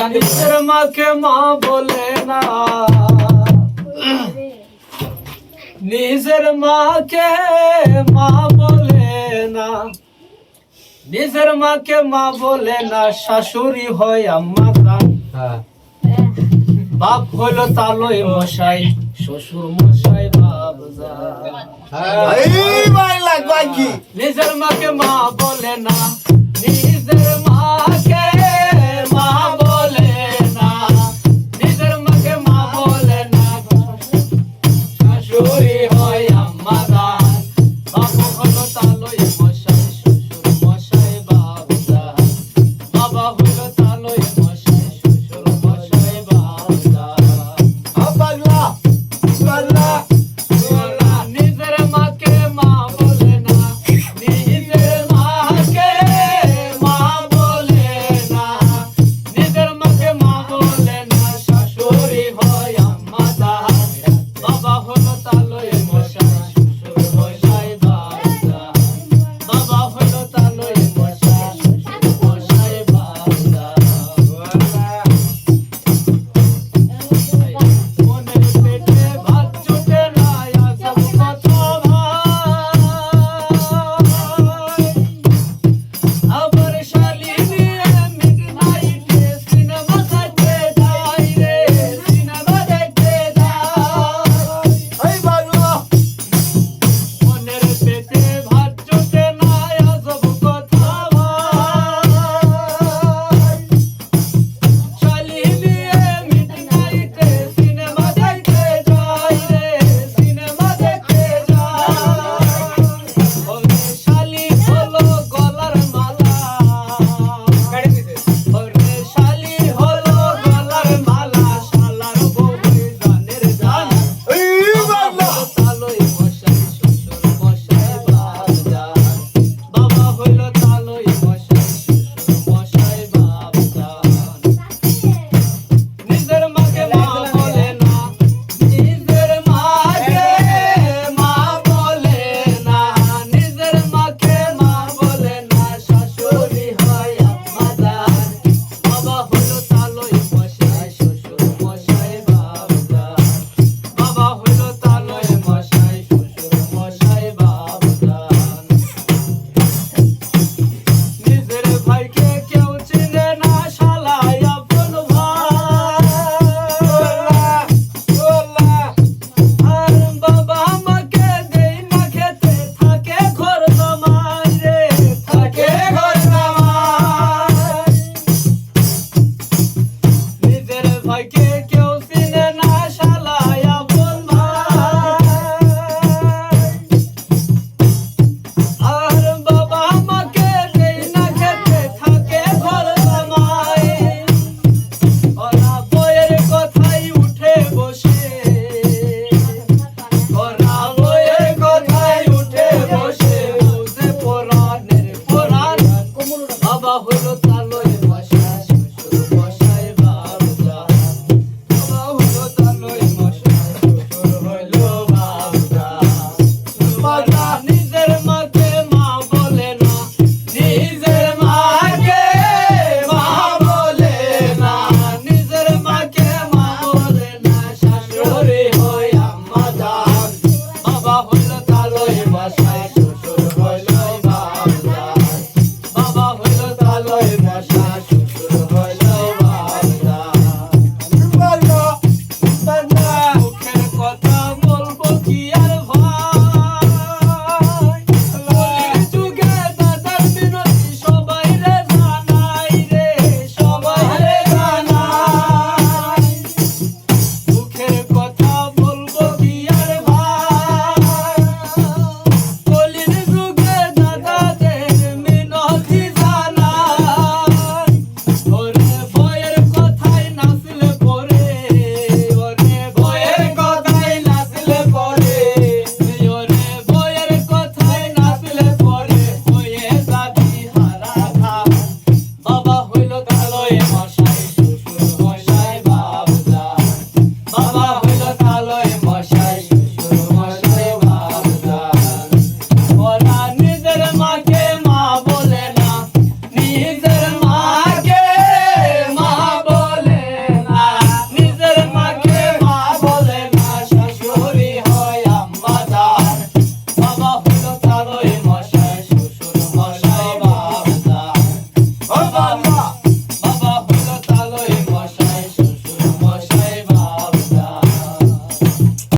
জানিসের মাকে মা বলে না। নিজের মাকে মা বলে না। নিজের মাকে মা বলে না শাশুড়ি হয় আম্মা হ্যাঁ। বাপ হইল তালই মশাই শ্বশুর মশাই বাপ হ্যাঁ। নিজের মাকে মা বলে না নিজের মাকে like it.